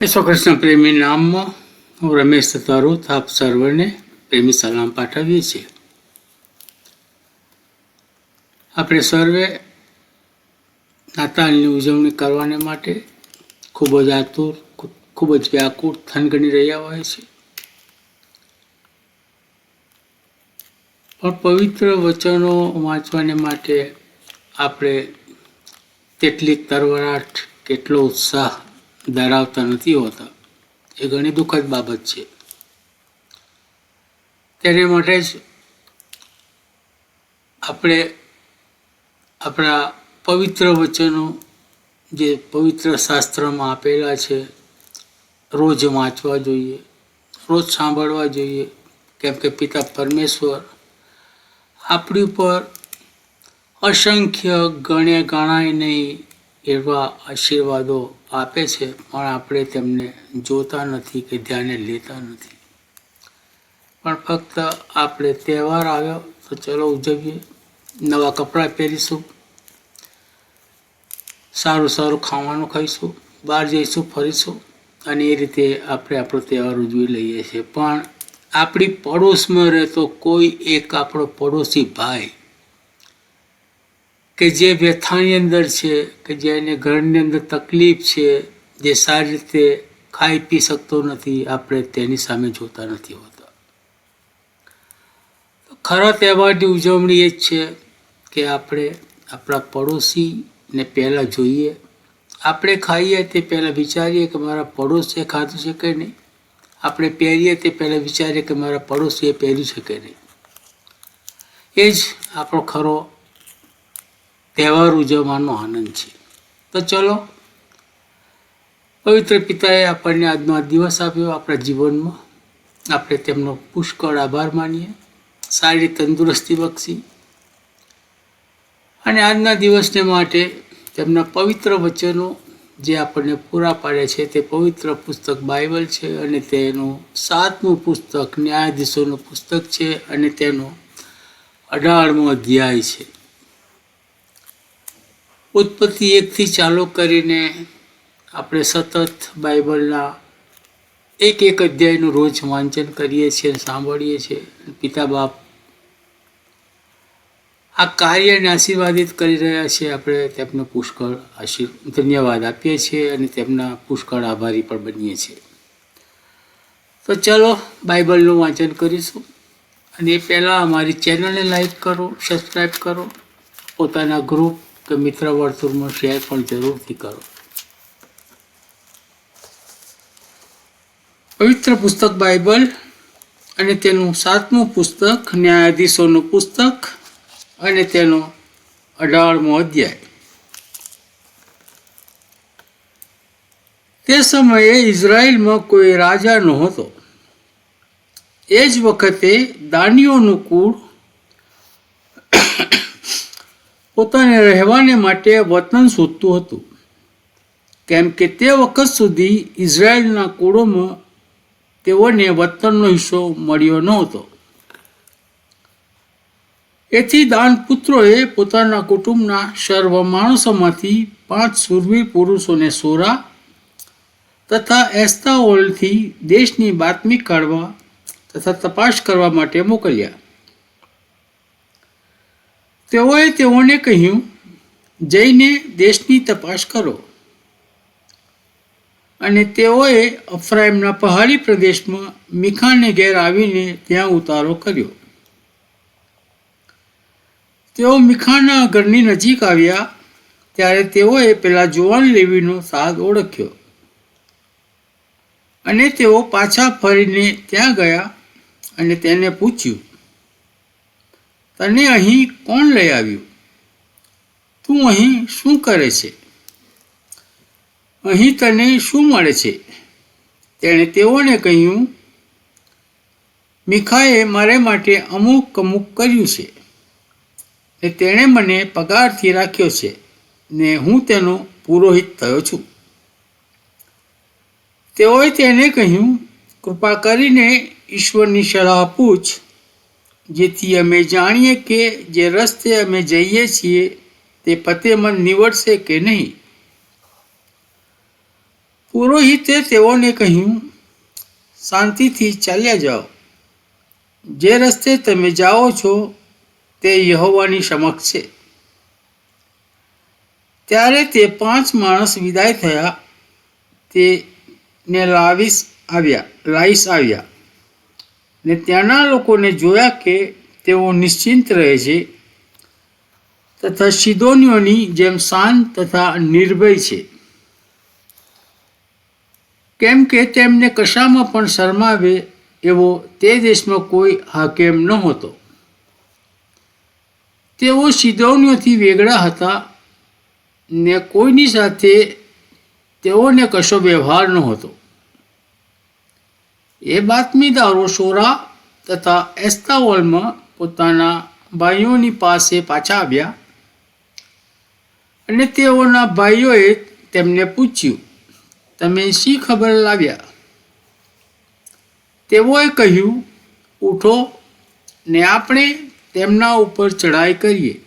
ઈશ્વર કૃષ્ણ પ્રેમી નામમાં હું રમેશ તરુત આપ સર્વને પ્રેમી સલામ પાઠવીએ છીએ આપણે સર્વે નાતાલની ઉજવણી કરવાને માટે ખૂબ જ આતુર ખૂબ જ વ્યાકુળ થનગણી રહ્યા હોય છે પણ પવિત્ર વચનો વાંચવાને માટે આપણે તેટલી તરવરાટ કેટલો ઉત્સાહ ધરાવતા નથી હોતા. એ ઘણી દુઃખદ બાબત છે. તેને માટે જ આપણે આપણા પવિત્ર વચનો જે પવિત્ર શાસ્ત્રમાં આપેલા છે, રોજ વાંચવા જોઈએ, રોજ સાંભળવા જોઈએ, કેમ કે પિતા પરમેશ્વર આપણી ઉપર અસંખ્ય ગણે ગણાય નહીં એવા આશીર્વાદો આપે છે, પણ આપણે તેમને જોતા નથી કે ધ્યાને લેતા નથી. પણ ફક્ત આપણે તહેવાર આવ્યો, તો ચલો ઉજવીએ. નવા કપડાં પહેરીશું. સારું સારું ખાવાનું ખાઈશું. બહાર જઈશું, ફરીશું. અને એ રીતે આપણે આપણો તહેવાર ઉજવી લઈએ છીએ. પણ આપણી પડોશમાં રહેતો કોઈ એક આપણો પડોશી ભાઈ કે જે વ્યથાની અંદર છે, કે જેને ઘરની અંદર તકલીફ છે, જે સારી રીતે ખાઈ પી શકતો નથી, આપણે તેની સામે જોતા નથી હોતા. ખરા તહેવારની ઉજવણી એ જ છે કે આપણે આપણા પડોશીને પહેલાં જોઈએ. આપણે ખાઈએ તે પહેલાં વિચારીએ કે મારા પડોશીએ ખાધું છે કે નહીં? આપણે પહેરીએ તે પહેલાં વિચારીએ કે મારા પડોશીએ પહેર્યું છે કે નહીં? એ જ આપણો ખરો તહેવાર ઉજવવાનો આનંદ છે. તો ચલો, પવિત્ર પિતાએ આપણને આજનો આ દિવસ આપ્યો આપણા જીવનમાં. આપણે તેમનો પુષ્કળ આભાર માનીએ. સારી તંદુરસ્તી બક્ષી. અને આજના દિવસને માટે તેમના પવિત્ર વચનો જે આપણને પૂરા પાડે છે તે પવિત્ર પુસ્તક બાઇબલ છે અને તેનું સાતમું પુસ્તક ન્યાયાધીશોનું પુસ્તક છે અને તેનો અઢારમો અધ્યાય છે. ઉત્પત્તિ એકથી ચાલુ કરીને આપણે સતત બાઇબલના એક એક અધ્યાયનું રોજ વાંચન કરીએ છીએ સાંભળીએ છીએ. પિતા બાપ આ કાર્યને આશીર્વાદિત કરી રહ્યા છે. આપણે તેમને પુષ્કળ આશીર્, ધન્યવાદ આપીએ છીએ અને તેમના પુષ્કળ આભારી પણ બનીએ છીએ. તો ચલો બાઇબલનું વાંચન કરીશું. અને એ પહેલાં અમારી ચેનલને લાઈક કરો સબસ્ક્રાઈબ કરો. પોતાના ગ્રુપ કે મિત્ર વર્તુળમાં શેર પણ જરૂરથી કરો. પવિત્ર પુસ્તક બાઇબલ અને તેનું સાતમું પુસ્તક ન્યાયાધીશોનું પુસ્તક અને તેનો અઢારમો અધ્યાય. તે સમયે ઇઝરાયલમાં કોઈ રાજા નહોતો. એ જ વખતે દાનીઓનું કુળ પોતાને રહેવાને માટે વતન શોધતું હતું. કેમ કે તે વખત સુધી ઇઝરાયલના કુળોમાં તેઓને વતનનો હિસ્સો મળ્યો નહોતો. એથી દાન પુત્રોએ પોતાના કુટુંબના સર્વ માણસોમાંથી પાંચ સુરવીર પુરુષોને સોરા તથા એસ્તાઓલથી દેશની બાતમી કાઢવા તથા તપાસ કરવા માટે મોકલ્યા. તેઓએ તેઓને કહ્યું, જઈને દેશની તપાસ કરો. અને તેઓએ અફરાઈમના પહાડી પ્રદેશમાં મીખાને ઘેર આવીને ત્યાં ઉતારો કર્યો. તેઓ મીખાના ઘરની નજીક આવ્યા, ત્યારે તેઓએ પેલા જુવાન લેવીનો સાદ ઓળખ્યો. અને તેઓ પાછા ફરીને ત્યાં ગયા અને તેને પૂછ્યું તને અહીં કોણ લઈ આવ્યું? તું અહીં શું કરે છે? અહીં તને શું મળે છે? તેણે તેઓને કહ્યું, મીખાએ મારે માટે અમુક અમુક કર્યું છે. ને તેણે મને પગારથી રાખ્યો છે ને હું તેનો પુરોહિત થયો છું. તેઓએ તેને કહ્યું, કૃપા કરીને ઈશ્વરની સલાહ પૂછ. જેથી અમે જાણીએ કે જે રસ્તે અમે જઈએ છીએ, તે ફતેમંદ નીવડશે કે નહીં? પુરોહિતે તેઓને કહ્યું, શાંતિથી ચાલ્યા જાઓ. જે રસ્તે તમે જાઓ છો, તે યહોવાની સમક્ષ છે. ત્યારે તે પાંચ માણસ વિદાય થયા, તે ને લાવીસ આવ્યા લાઈસ આવ્યા. ને ત્યાંના લોકોને જોયા કે તેઓ નિશ્ચિંત રહે છે તથા સિદોનીઓની જેમ શાંત તથા નિર્ભય છે. કેમ કે તેમને કશામાં પણ શરમાવે એવો તે દેશમાં કોઈ હાકેમ નહોતો. તેઓ સિદોનીઓથી વેગળા હતા ને કોઈની સાથે તેઓને કશો વ્યવહાર નહોતો. એ બાતમીદારો શોરા તથા એસ્તાવોલમાં પોતાના ભાઈઓની પાસે પાછા આવ્યા અને તેઓના ભાઈઓએ તેમને પૂછ્યું, તમે શી ખબર લાવ્યા? તેઓએ કહ્યું, ઉઠો ને આપણે તેમના ઉપર ચડાઈ કરીએ.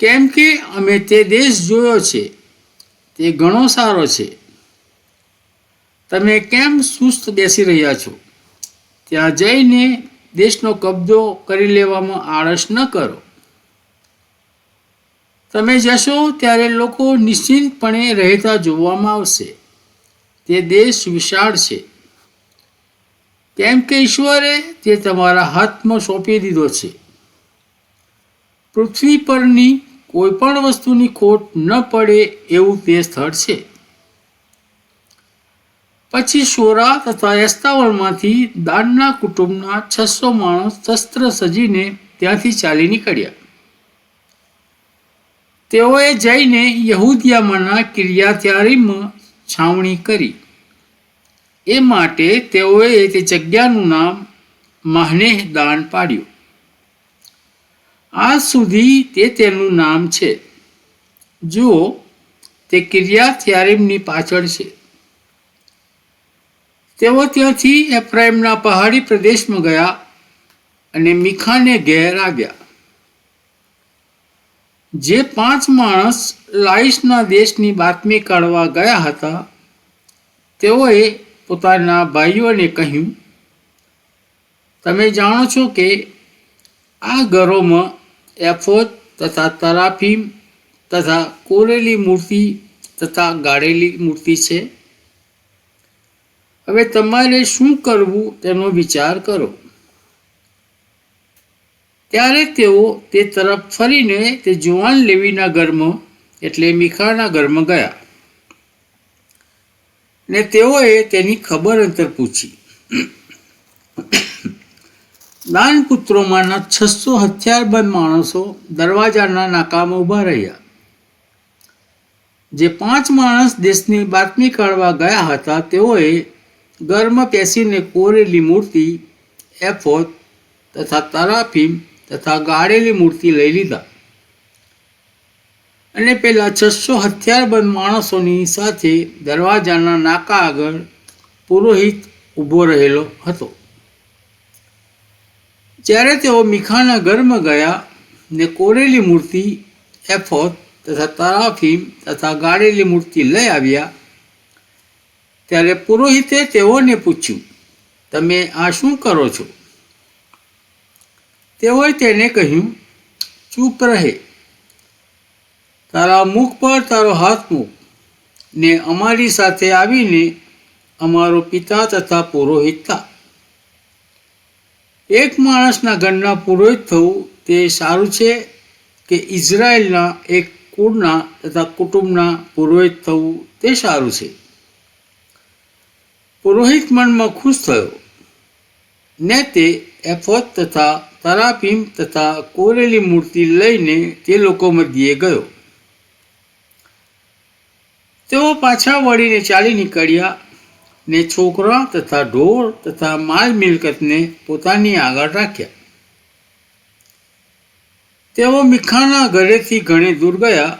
કેમ કે અમે તે દેશ જોયો છે, તે ઘણો સારો છે. તમે કેમ સુસ્ત બેસી રહ્યા છો? ત્યાં જઈને દેશનો કબજો કરી લેવામાં આળસ ન કરો. તમે જશો ત્યારે લોકો નિશ્ચિંતપણે રહેતા જોવામાં આવશે. તે દેશ વિશાળ છે. કેમ કે ઈશ્વરે તે તમારા હાથમાં સોંપી દીધો છે. પૃથ્વી પરની કોઈ પણ વસ્તુની ખોટ ન પડે એવું તે સ્થળ છે. પછી સોરા તથા એસ્તાવળમાંથી દાનના કુટુંબના છસો માણસ શસ્ત્ર સજીને ત્યાંથી ચાલી નીકળ્યા. તેઓએ જઈને યહૂદિયામાંના કિર્યાત્યારીમમાં છાવણી કરી. એ માટે તેઓએ તે જગ્યાનું નામ માહનેહ દાન પાડ્યું. આજ સુધી તે તેનું નામ છે. જુઓ, તે કિરિયાત્યારીમની પાછળ છે. તેઓ ત્યાંથી એપ્રાઇમના પહાડી પ્રદેશમાં ગયા અને મીખાને ઘેર આવ્યા. જે પાંચ માણસ લાઈસના દેશની બાતમી કાઢવા ગયા હતા, તેઓએ પોતાના ભાઈઓને કહ્યું, તમે જાણો છો કે આ ઘરોમાં એફોજ તથા તરાફીમ તથા કોરેલી મૂર્તિ તથા ગાળેલી મૂર્તિ છે? હવે તમારે શું કરવું તેનો વિચાર કરો. ત્યારે તેઓ તે તરફ ફરીને તે જુવાન લેવીના ઘરમાં, એટલે મીખાના ઘરમાં ગયા. ને તેઓએ તેની ખબર અંતર પૂછી. દાન પુત્રોમાંના છસો હથિયારબંધ માણસો દરવાજાના નાકામાં ઊભા રહ્યા. જે પાંચ માણસ દેશની બાતમી કાઢવા ગયા હતા, તેઓએ ઘરમાં પેસીને કોરેલી મૂર્તિ એફોત તથા તરાફીમ તથા ગાળેલી મૂર્તિ લઈ લીધા. અને પેલા છસો હથિયારબંધ માણસોની સાથે દરવાજાના નાકા આગળ પુરોહિત ઊભો રહેલો હતો. જ્યારે તેઓ મીખાના ઘરમાં ગયા ને કોરેલી મૂર્તિ એફોત તથા તરાફીમ તથા ગાળેલી મૂર્તિ લઈ આવ્યા ત્યારે પુરોહિતે તેઓને પૂછ્યું, તમે આ શું કરો છો? તેઓએ તેને કહ્યું, ચૂપ રહે. તારા મુખ પર તારો હાથ મૂક ને અમારી સાથે આવીને અમારો પિતા તથા પુરોહિત થા. એક માણસના ઘરના પુરોહિત થવું તે સારું છે કે ઇઝરાયલના એક કુળના તથા કુટુંબના પુરોહિત થવું તે સારું છે. પુરોહિત મનમાં ખુશ થયો. ને તે એફોત તથા તરાપીમ તથા કોરેલી મૂર્તિ લઈને તે લોકો મધ્યે ગયો. તેઓ પાછા વળીને ચાલી નીકળ્યા ને છોકરા તથા ઢોર તથા માલ મિલકતને પોતાની આગળ રાખ્યા. તેઓ મીખાના ઘરેથી ઘણી દૂર ગયા.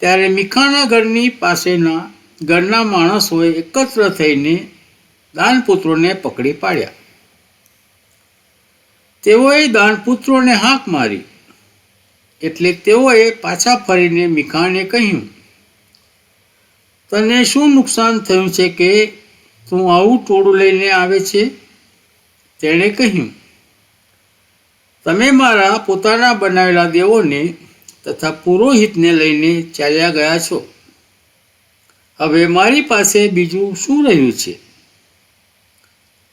ત્યારે મીખાના ઘરની પાસેના ઘરના માણસોએ એકત્ર થઈને દાનપુત્રોને પકડી પાડ્યા. તેઓએ દાનપુત્રોને હાંક મારી એટલે તેઓએ પાછા ફરીને મીખાને કહ્યું, તને શું નુકસાન થયું છે કે તું આવું ટોળું લઈને આવે છે? તેણે કહ્યું, તમે મારા પોતાના બનાવેલા દેવોને તથા પુરોહિતને લઈને ચાલ્યા ગયા છો. હવે મારી પાસે બીજું શું રહ્યું છે?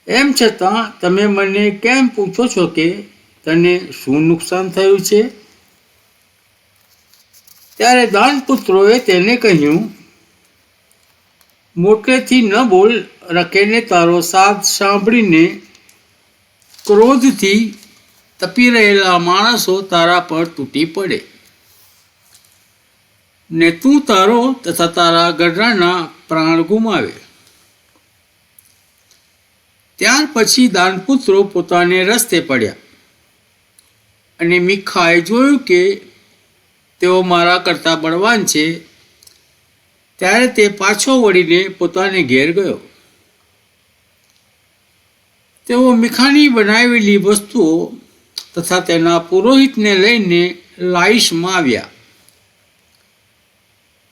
એમ છતાં તમે મને કેમ પૂછો છો કે તને શું નુકસાન થયું છે? ત્યારે દાનપુત્રોએ તેને કહ્યું, મોટેથી ન બોલ રખેને તારો સાથ સાંભળીને ક્રોધથી તપી રહેલા માણસો તારા પર તૂટી પડે. ને તું તારો તથા તારા ગઢડાના પ્રાણ ગુમાવે. ત્યાર પછી દાનપુત્રો પોતાને રસ્તે પડ્યા અને મીખાએ જોયું કે તેઓ મારા કરતાં બળવાન છે, ત્યારે તે પાછો વળીને પોતાને ઘેર ગયો. તેઓ મીખાની બનાવેલી વસ્તુઓ તથા તેના પુરોહિતને લઈને લાઈશમાં આવ્યા.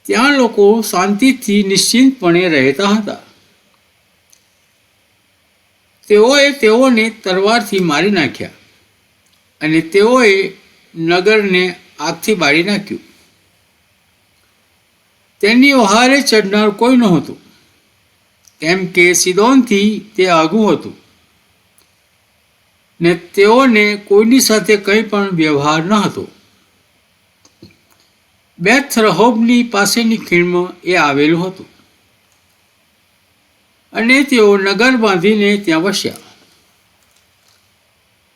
ત્યાં લોકો શાંતિથી નિશ્ચિંતપણે રહેતા હતા. તેઓએ તેઓને તલવારથી મારી નાખ્યા અને તેઓએ નગરને આગથી બાળી નાખ્યું. તેની વહારે ચડનાર કોઈ નહોતું, કેમ કે સિદોનથી તે આઘું હતું ને તેઓને કોઈની સાથે કંઈ પણ વ્યવહાર ન હતો. બેથ રહોબની પાસેની ખીણમાં એ આવેલું હતું. અને તેઓ નગર બાંધીને ત્યાં વસ્યા.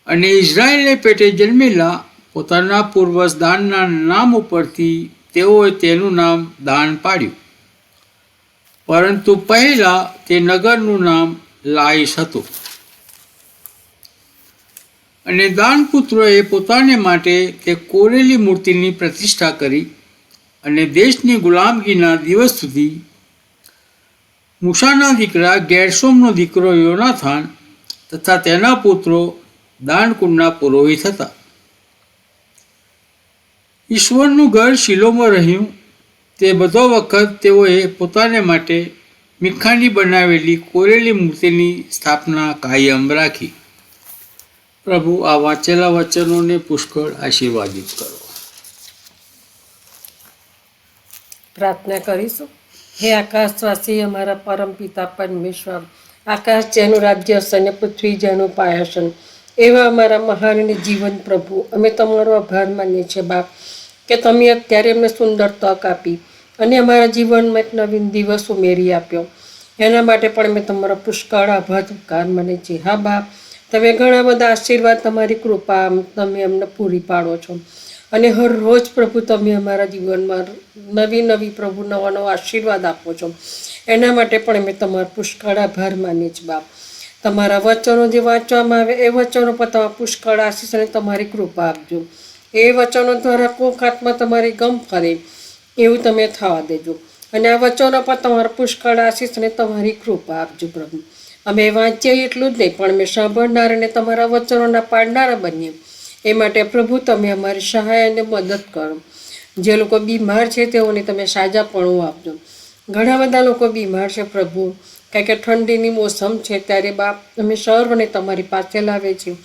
અને ઇઝરાયેલને પેટે જન્મેલા પોતાના પૂર્વજ દાનના નામ ઉપરથી તેઓએ તેનું નામ દાન પાડ્યું. પરંતુ પહેલા તે નગરનું નામ લાઈશ હતું. અને દાનપુત્રોએ પોતાને માટે તે કોરેલી મૂર્તિની પ્રતિષ્ઠા કરી અને દેશની ગુલામગીના દિવસ સુધી મૂસાના દીકરા ગેરસોમનો દીકરો યોનાથાન તથા તેના પુત્રો દાનકુંડના પુરોહિત હતા. ઈશ્વરનું ઘર શિલોમાં રહ્યું. તે બધો વખત તેઓએ પોતાને માટે મીખાની બનાવેલી કોરેલી મૂર્તિની સ્થાપના કાયમ રાખી. પ્રભુ આ વાંચેલા વચનોને પુષ્કળ આશીર્વાદિત કરો. પ્રાર્થના કરીશું. હે આકાશવાસી, અમારા પરમ પિતા પરમેશ્વર, આકાશ જેનું રાજ્ય હશે અને પૃથ્વી જેનું પાયાસન એવા અમારા મહાન અને જીવન પ્રભુ, અમે તમારો આભાર માનીએ છીએ બાપ, કે તમે અત્યારે અમને સુંદર તક આપી અને અમારા જીવનમાં એક નવીન દિવસ ઉમેરી આપ્યો. એના માટે પણ અમે તમારો પુષ્કળ આભાર માને છીએ. હા બાપ, તમે ઘણા બધા આશીર્વાદ, તમારી કૃપા તમે અમને પૂરી પાડો છો. અને હરરોજ પ્રભુ તમે અમારા જીવનમાં નવી નવી પ્રભુ, નવા નવા આશીર્વાદ આપો છો. એના માટે પણ અમે તમારો પુષ્કળ આભાર માનીએ છીએ, બાપ. તમારા વચનો જે વાંચવામાં આવે, એ વચનો પર તમારા પુષ્કળ આશીષ અને તમારી કૃપા આપજો. એ વચનો દ્વારા કોક હાથમાં તમારી ગમ ફરે, એવું તમે થવા દેજો. અને આ વચનો પર તમારા પુષ્કળ આશીષ અને તમારી કૃપા આપજો, પ્રભુ. અમે વાંચીએ એટલું જ નહીં, પણ અમે સાંભળનાર અને તમારા વચનોના પાડનારા બનીએ. એ માટે પ્રભુ તમે અમારી સહાય અને મદદ કરો. જે લોકો બીમાર છે તેઓને તમે સાજાપણું આપજો. ઘણા બધા લોકો બીમાર છે પ્રભુ. કારણ કે ઠંડીની મોસમ છે ત્યારે બાપ અમે સર્વને તમારી પાસે લાવે છે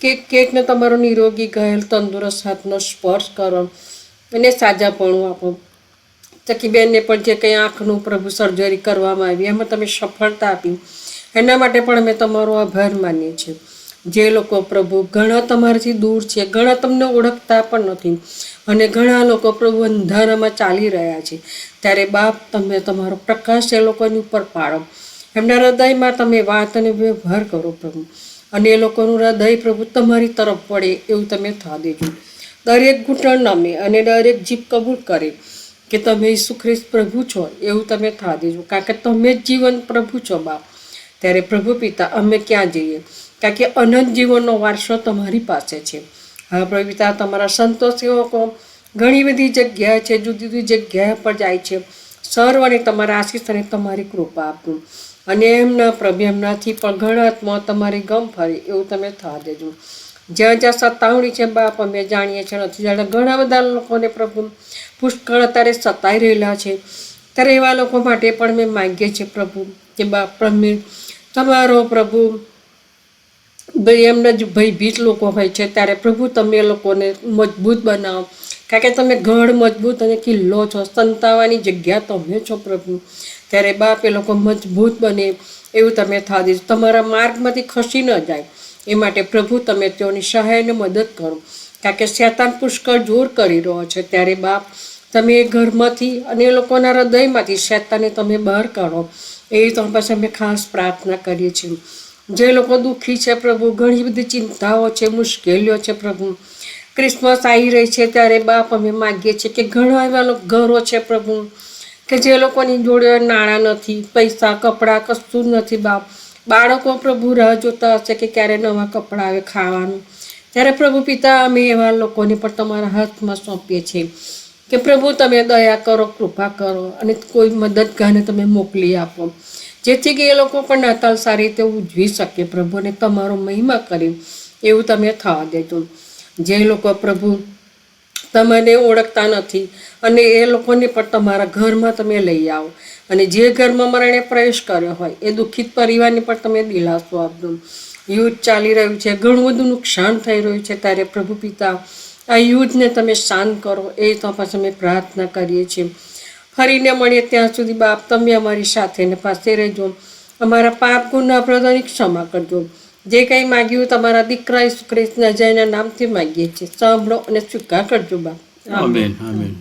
કેક કેકને તમારો નિરોગી ગયેલ તંદુરસ્ત હાથનો સ્પર્શ કરો અને સાજાપણું આપો. ચકીબેનને પણ જે કંઈ આંખનું પ્રભુ સર્જરી કરવામાં આવી, એમાં તમે સફળતા આપી. એના માટે પણ અમે તમારો આભાર માનીએ છીએ. જે લોકો પ્રભુ, ઘણા તમારાથી દૂર છે, ઘણા તમને ઓળખતા પણ નથી. અને ઘણા લોકો પ્રભુ અંધારામાં ચાલી રહ્યા છે. ત્યારે બાપ તમે તમારો પ્રકાશ એ લોકોની ઉપર પાડો. એમના હૃદયમાં તમે વાત અને વ્યવહાર કરો પ્રભુ. અને એ લોકોનું હૃદય પ્રભુ તમારી તરફ પડે એવું તમે થવા દેજો. દરેક ઘૂંટણ નમે અને દરેક જીભ કબૂલ કરે કે તમે ઈસુ પ્રભુ છો એવું તમે થવા દેજો. કારણ કે તમે જ જીવન પ્રભુ છો બાપ. ત્યારે પ્રભુ પિતા, અમે ક્યાં જઈએ? કારણ કે અનંત જીવનનો વારસો તમારી પાસે છે. હા પ્રભુ પિતા તમારા સંતો સેવકો ઘણી બધી જગ્યાએ છે, જુદી જુદી જગ્યાએ પર જાય છે. સર્વને તમારા આશીષ અને તમારી કૃપા આપું. અને એમના પ્રભુ એમનાથી પણ ઘણા તમારી ગમ ફરે એવું તમે થવા દેજો. જ્યાં જ્યાં સતાવણી છે, બાપ, અમે જાણીએ છીએ, નથી જાણે ઘણા બધા લોકોને પ્રભુ પુષ્કળ અત્યારે સતાઈ રહેલા છે. ત્યારે એવા લોકો માટે પણ મેં માગીએ છીએ પ્રભુ કે બાપ પ્રમીણ તમારો પ્રભુ ભાઈ, એમના જ ભયભીત લોકો હોય છે. ત્યારે પ્રભુ, તમે લોકોને મજબૂત બનાવો. કારણ કે તમે ગઢ મજબૂત અને કિલ્લો છો. સંતાવાની જગ્યા તમે છો પ્રભુ. ત્યારે બાપ એ લોકો મજબૂત બને. એવું તમે થવા દેજો તમારા માર્ગમાંથી ખસી ન જાય. એ માટે પ્રભુ, તમે તેઓની સહાયને મદદ કરો. કારણ કે શેતાન પુષ્કળ જોર કરી રહ્યો છે. ત્યારે બાપ, તમે એ ઘરમાંથી અને એ લોકોના હૃદયમાંથી શેતાને તમે બહાર કાઢો. એવી તમારી પાસે અમે ખાસ પ્રાર્થના કરીએ છીએ. જે લોકો દુઃખી છે પ્રભુ, ઘણી બધી ચિંતાઓ છે, મુશ્કેલીઓ છે પ્રભુ. ક્રિસમસ આવી રહી છે ત્યારે બાપ અમે માગીએ છીએ કે ઘણા એવા ઘરો છે પ્રભુ, કે જે લોકોની જોડે નાણાં નથી, પૈસા, કપડાં કશું નથી બાપ. બાળકો પ્રભુ રાહ જોતા હશે કે ક્યારે નવા કપડાં આવે ખાવાનું. ત્યારે પ્રભુ પિતા અમે એવા લોકોને પણ તમારા હાથમાં સોંપીએ છીએ કે પ્રભુ તમે દયા કરો, કૃપા કરો અને કોઈ મદદગારને તમે મોકલી આપો. જેથી કે એ લોકો પણ નાતાલ સારી રીતે ઉજવી શકે પ્રભુને તમારો મહિમા કરી એવું તમે થવા દેજો. જે લોકો પ્રભુ તમને ઓળખતા નથી અને એ લોકોને પણ તમારા ઘરમાં તમે લઈ આવો. અને જે ઘરમાં મરણે પ્રવેશ કર્યો હોય, એ દુઃખિત પરિવારને પણ તમે દિલાસો આપજો. યુદ્ધ ચાલી રહ્યું છે, ઘણું બધું નુકસાન થઈ રહ્યું છે, ત્યારે પ્રભુ પિતા આ યુદ્ધને તમે શાંત કરો, એ તો પછી અમે પ્રાર્થના કરીએ છીએ. ફરીને મળીએ ત્યાં સુધી બાપ તમે અમારી સાથે ને પાસે રહેજો. અમારા પાપ ગુના પ્રદાની ક્ષમા કરજો. જે કંઈ માગ્યું તમારા દીકરા ઈસુ ખ્રિસ્તના જયના નામથી માગીએ છીએ. સાંભળો અને સ્વીકાર કરજો બાપ. Amen amen